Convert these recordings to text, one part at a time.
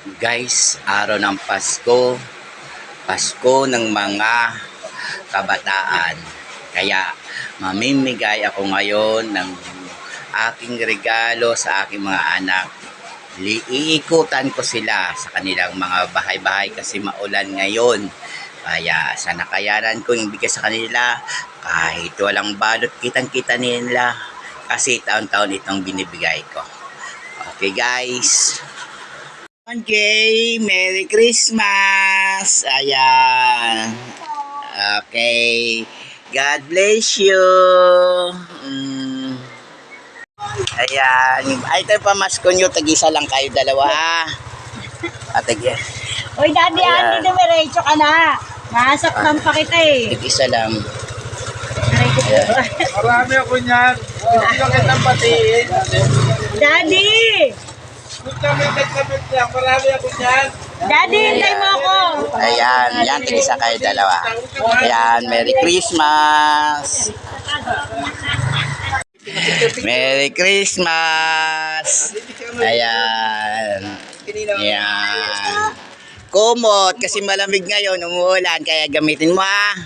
Guys, araw ng Pasko. Pasko ng mga kabataan. Kaya mamimigay ako ngayon ng aking regalo sa aking mga anak. Iikutan ko sila sa kanilang mga bahay-bahay kasi maulan ngayon. Kaya sa nakayanan ko yung bigay sa kanila, kahit walang balot, kitang-kita nila. Kasi taon-taon itong binibigay ko. Okay guys. Okay, Merry Christmas! Ayan. Okay. God bless you. Mm. Ayan. Ay, yung pamasko nyo. Tag-isa lang kayo dalawa. ha? Ah, tag Uy, Daddy Ayan. Andy, dumiretso ka na. Nasaktan pa kita eh. Tag-isa lang. Po. Marami ako niyan. Hindi ko kitang batiin. Daddy! Huwag kami nagkabit lang. Marami ako niyan. Daddy, hintay mo ako. Ayan. Yan, tag-isa kayo dalawa. Ayan. Merry Christmas! Merry Christmas! Ayan. Ayan. Kumot, kasi malamig ngayon, umuulan, kaya gamitin mo ah.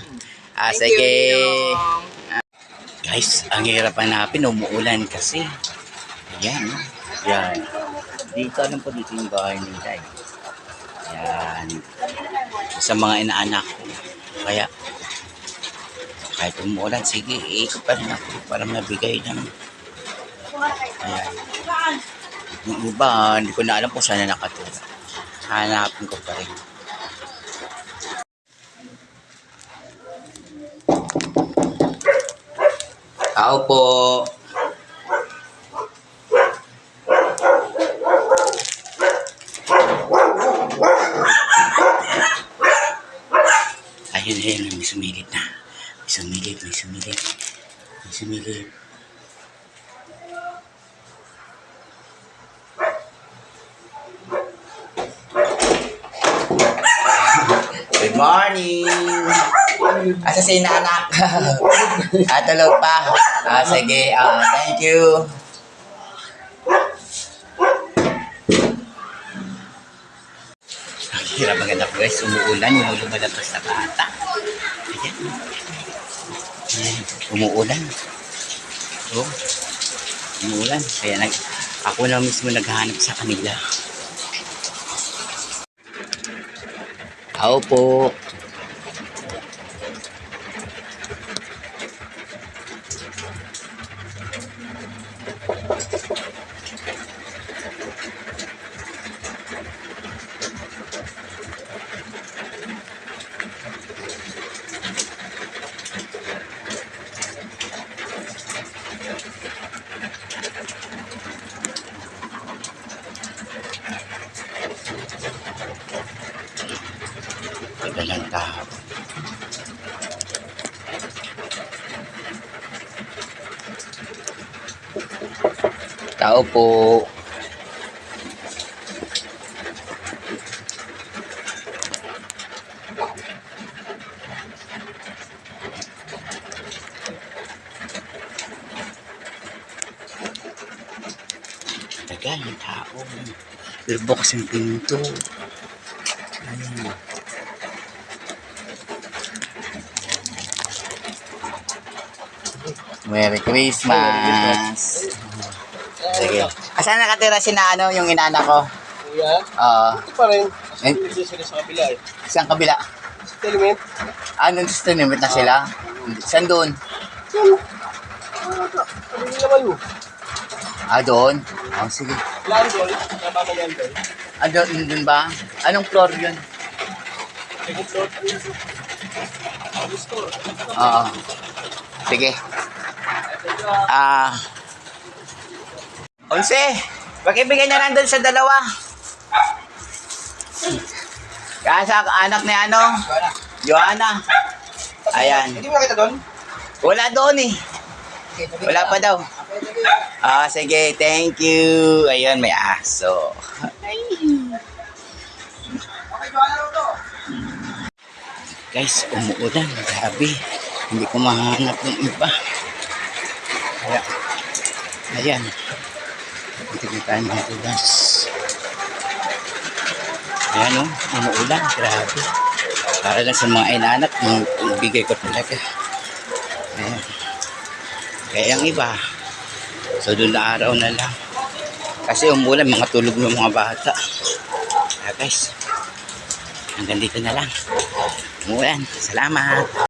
Ah, sige. Guys, ang hirap hanapin, umuulan kasi. Ayan. Ayan. Dito lang po dito yung bahay ni Day. Ayan. Sa mga inaanak ko. Kaya, kahit umuulan, sige, iikot pa rin ako para mabigay ng Ayan. Yung iba, hindi ko na alam kung saan na nakatira. Hanapin ko pa rin. Tao po. Ayun, ayun, may sumilip na. May sumilip, may sumilip. May sumilip. Good morning! Asa si nanak? ah, tulog pa. Ah, sige. Ah, thank you. Hirap ang anak guys. Umuulan. Yung lumalabas na bata. Ayan. Ayan. Umuulan. Oh. Umuulan. Kaya nag, ako na mismo naghahanap sa kanila. Ako po. Madalang tao. Po. Tagal tao. Bukas yung pinto. Ayan. Merry Christmas. Sige. Asan nakatira si na ano, yung inana ko? Kuya, Oo. ito pa rin. Eh? Hindi sila sa kabila eh. Saan kabila? Sa element. Ah, nung gusto nimit na sila? Saan doon? Sabi nila naman mo. Ah, doon? Oh, sige. Laan doon. Namamayan doon. Ah, doon, doon ba? Anong floor yun? Second floor. Store. Oo. Sige. Ah. Onse, pakibigay na lang doon sa dalawa. Kaya sa anak ni ano, Johanna. Ayan. Hindi mo nakita doon? Wala doon eh. Wala pa daw. Ah, sige, thank you. Ayun, may aso. Guys, umuulan. Grabe. Hindi ko mahanap ng iba. Kaya, ayan. Ko tayo magulas. Ayan o, umuulan. Grabe. Para lang sa mga inanak, bigay ko talaga. Ayan. Kaya ang iba, so doon na araw na lang. Kasi umulan, mga tulog ng mga bata. Kaya guys, hanggang dito na lang. Umulan. Salamat.